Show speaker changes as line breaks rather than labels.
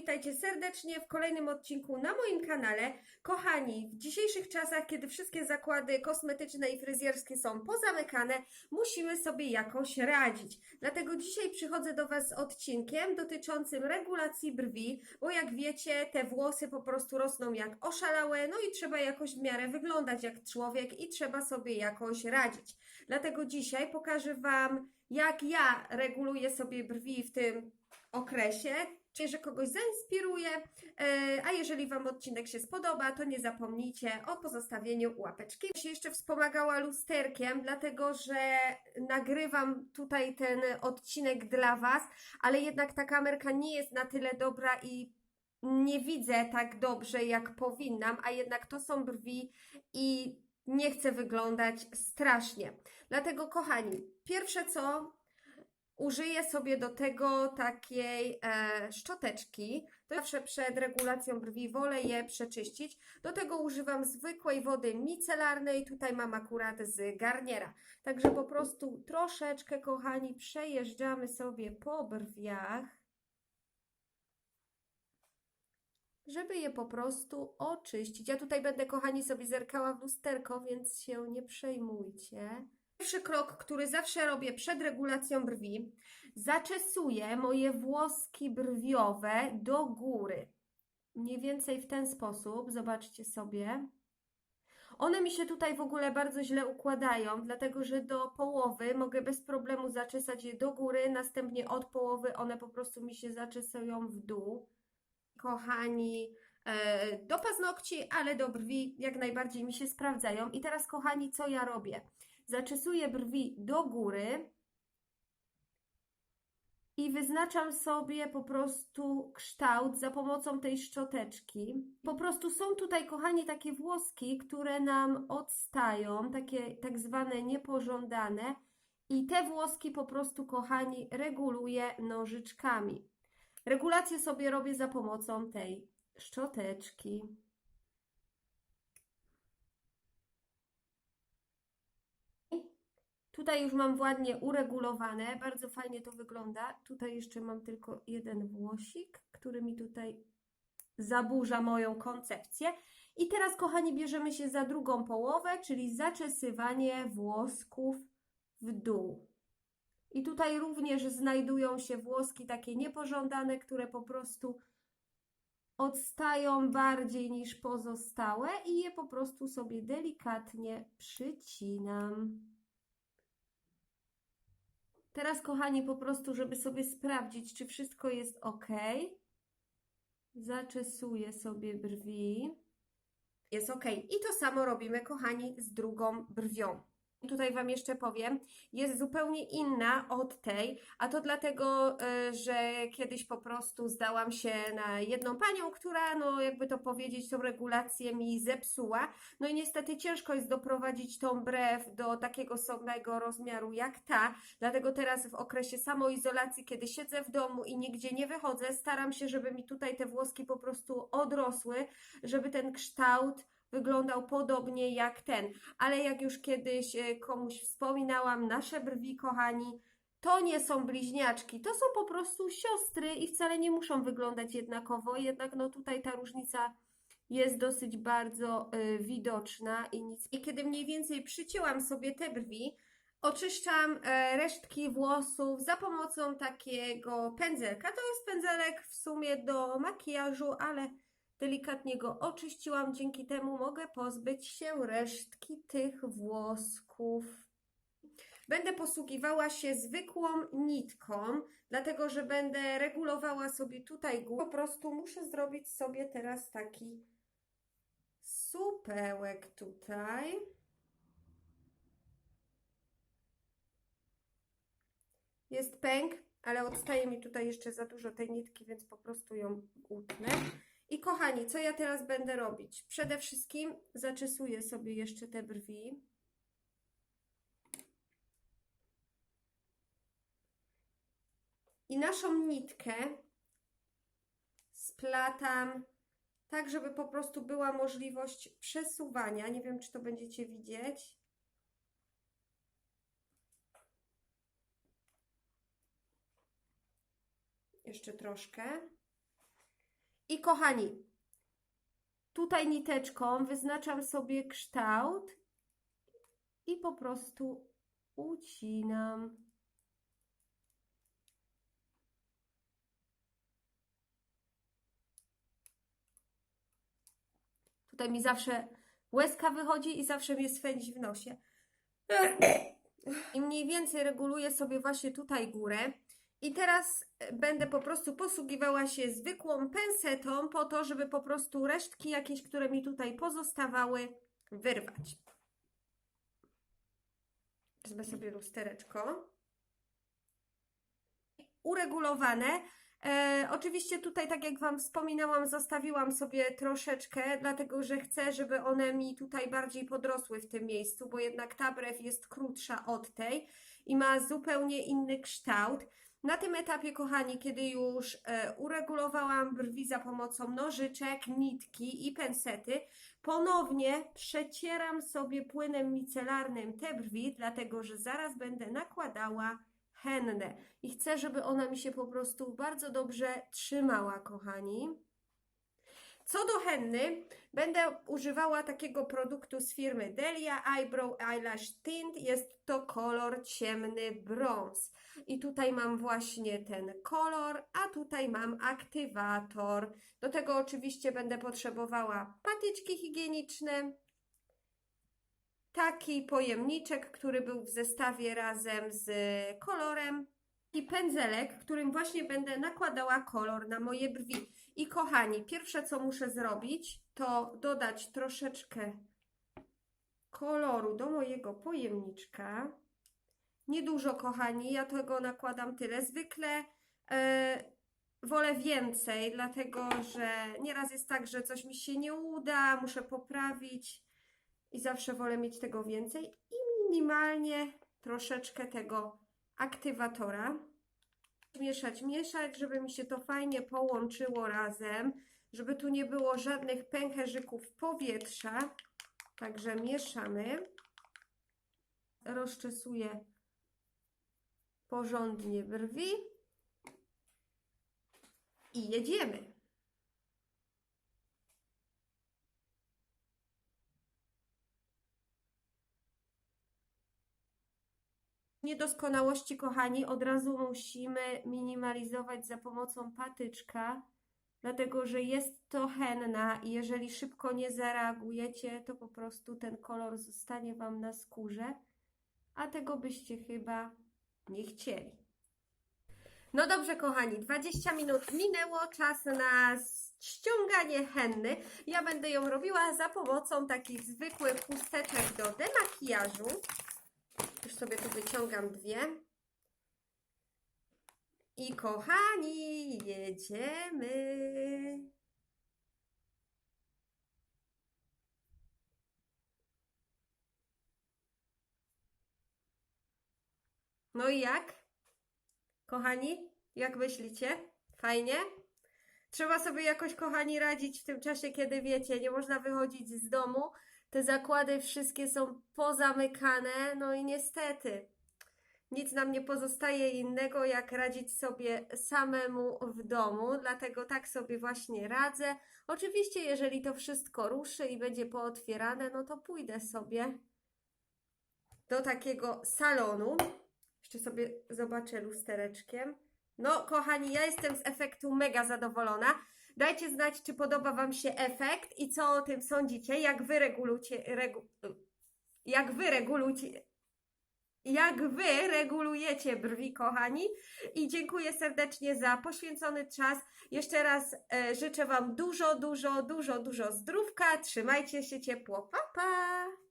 witajcie serdecznie w kolejnym odcinku na moim kanale. Kochani, w dzisiejszych czasach, kiedy wszystkie zakłady kosmetyczne i fryzjerskie są pozamykane, musimy sobie jakoś radzić. Dlatego dzisiaj przychodzę do Was z odcinkiem dotyczącym regulacji brwi, bo jak wiecie, te włosy po prostu rosną jak oszalałe, no i trzeba jakoś w miarę wyglądać jak człowiek i trzeba sobie jakoś radzić. Dlatego dzisiaj pokażę Wam, jak ja reguluję sobie brwi w tym okresie, czy że kogoś zainspiruje, e, a jeżeli Wam odcinek się spodoba, to nie zapomnijcie o pozostawieniu łapeczki. Ja się jeszcze wspomagała lusterkiem, dlatego że nagrywam tutaj ten odcinek dla Was, ale jednak ta kamerka nie jest na tyle dobra i nie widzę tak dobrze, jak powinnam, a jednak to są brwi i nie chcę wyglądać strasznie. Dlatego, kochani, pierwsze co, użyję sobie do tego takiej e, szczoteczki. Zawsze przed regulacją brwi wolę je przeczyścić. Do tego używam zwykłej wody micelarnej. Tutaj mam akurat z garniera. Także po prostu troszeczkę, kochani, przejeżdżamy sobie po brwiach. Żeby je po prostu oczyścić. Ja tutaj będę, kochani, sobie zerkała w lusterko, więc się nie przejmujcie. Pierwszy krok, który zawsze robię przed regulacją brwi, zaczesuję moje włoski brwiowe do góry. Mniej więcej w ten sposób, zobaczcie sobie. One mi się tutaj w ogóle bardzo źle układają, dlatego że do połowy mogę bez problemu zaczesać je do góry, następnie od połowy one po prostu mi się zaczesują w dół. Kochani, e, do paznokci, ale do brwi jak najbardziej mi się sprawdzają. I teraz, kochani, co ja robię? Zaczesuję brwi do góry i wyznaczam sobie po prostu kształt za pomocą tej szczoteczki. Po prostu są tutaj, kochani, takie włoski, które nam odstają, takie tak zwane niepożądane i te włoski po prostu, kochani, reguluję nożyczkami. Regulację sobie robię za pomocą tej szczoteczki. Tutaj już mam ładnie uregulowane, bardzo fajnie to wygląda. Tutaj jeszcze mam tylko jeden włosik, który mi tutaj zaburza moją koncepcję. I teraz, kochani, bierzemy się za drugą połowę, czyli zaczesywanie włosków w dół. I tutaj również znajdują się włoski takie niepożądane, które po prostu odstają bardziej niż pozostałe i je po prostu sobie delikatnie przycinam. Teraz, kochani, po prostu, żeby sobie sprawdzić, czy wszystko jest ok, zaczesuję sobie brwi. Jest ok. I to samo robimy, kochani, z drugą brwią. Tutaj Wam jeszcze powiem, jest zupełnie inna od tej, a to dlatego, y, że kiedyś po prostu zdałam się na jedną panią, która, no jakby to powiedzieć, tą regulację mi zepsuła. No i niestety ciężko jest doprowadzić tą brew do takiego samego rozmiaru jak ta, dlatego teraz w okresie samoizolacji, kiedy siedzę w domu i nigdzie nie wychodzę, staram się, żeby mi tutaj te włoski po prostu odrosły, żeby ten kształt wyglądał podobnie jak ten. Ale jak już kiedyś e, komuś wspominałam, nasze brwi, kochani, to nie są bliźniaczki, to są po prostu siostry i wcale nie muszą wyglądać jednakowo, jednak no tutaj ta różnica jest dosyć bardzo y, widoczna i nic. I kiedy mniej więcej przycięłam sobie te brwi, oczyszczam y, resztki włosów za pomocą takiego pędzelka. To jest pędzelek w sumie do makijażu, ale delikatnie go oczyściłam, dzięki temu mogę pozbyć się resztki tych włosków. Będę posługiwała się zwykłą nitką, dlatego że będę regulowała sobie tutaj górę. Po prostu muszę zrobić sobie teraz taki supełek tutaj. Jest pęk, ale odstaje mi tutaj jeszcze za dużo tej nitki, więc po prostu ją utnę. I kochani, co ja teraz będę robić? Przede wszystkim zaczesuję sobie jeszcze te brwi. I naszą nitkę splatam tak, żeby po prostu była możliwość przesuwania. Nie wiem, czy to będziecie widzieć. Jeszcze troszkę. I kochani, tutaj niteczką wyznaczam sobie kształt i po prostu ucinam. Tutaj mi zawsze łezka wychodzi i zawsze mnie swędzi w nosie. I mniej więcej reguluję sobie właśnie tutaj górę. I teraz będę po prostu posługiwała się zwykłą pensetą po to, żeby po prostu resztki jakieś, które mi tutaj pozostawały, wyrwać. Wezmę sobie lustereczko. Uregulowane. E, oczywiście tutaj, tak jak Wam wspominałam, zostawiłam sobie troszeczkę, dlatego że chcę, żeby one mi tutaj bardziej podrosły w tym miejscu, bo jednak ta brew jest krótsza od tej i ma zupełnie inny kształt. Na tym etapie, kochani, kiedy już e, uregulowałam brwi za pomocą nożyczek, nitki i pensety, ponownie przecieram sobie płynem micelarnym te brwi, dlatego że zaraz będę nakładała hennę i chcę, żeby ona mi się po prostu bardzo dobrze trzymała, kochani. Co do henny, będę używała takiego produktu z firmy Delia Eyebrow Eyelash Tint. Jest to kolor ciemny brąz. I tutaj mam właśnie ten kolor, a tutaj mam aktywator. Do tego oczywiście będę potrzebowała patyczki higieniczne, taki pojemniczek, który był w zestawie razem z kolorem i pędzelek, którym właśnie będę nakładała kolor na moje brwi. I kochani, pierwsze co muszę zrobić, to dodać troszeczkę koloru do mojego pojemniczka. Niedużo, kochani, ja tego nakładam tyle. Zwykle e, wolę więcej, dlatego że nieraz jest tak, że coś mi się nie uda, muszę poprawić i zawsze wolę mieć tego więcej. I minimalnie troszeczkę tego aktywatora. Mieszać, mieszać, żeby mi się to fajnie połączyło razem, żeby tu nie było żadnych pęcherzyków powietrza. Także mieszamy. Rozczesuję porządnie brwi i jedziemy. Niedoskonałości, kochani, od razu musimy minimalizować za pomocą patyczka, dlatego że jest to henna i jeżeli szybko nie zareagujecie, to po prostu ten kolor zostanie Wam na skórze, a tego byście chyba nie chcieli. No dobrze, kochani, 20 minut minęło, czas na ściąganie henny. Ja będę ją robiła za pomocą takich zwykłych chusteczek do demakijażu. Już sobie tu wyciągam dwie. I kochani, jedziemy. No i jak? Kochani, jak myślicie? Fajnie? Trzeba sobie jakoś, kochani, radzić w tym czasie, kiedy wiecie, nie można wychodzić z domu. Te zakłady wszystkie są pozamykane, no i niestety nic nam nie pozostaje innego, jak radzić sobie samemu w domu, dlatego tak sobie właśnie radzę. Oczywiście, jeżeli to wszystko ruszy i będzie pootwierane, no to pójdę sobie do takiego salonu. Jeszcze sobie zobaczę lustereczkiem. No, kochani, ja jestem z efektu mega zadowolona. Dajcie znać, czy podoba Wam się efekt i co o tym sądzicie, jak Wy regulujecie, regu, jak Wy regulujecie, jak Wy regulujecie brwi, kochani. I dziękuję serdecznie za poświęcony czas. Jeszcze raz e, życzę Wam dużo, dużo, dużo, dużo zdrówka. Trzymajcie się ciepło. Pa, pa!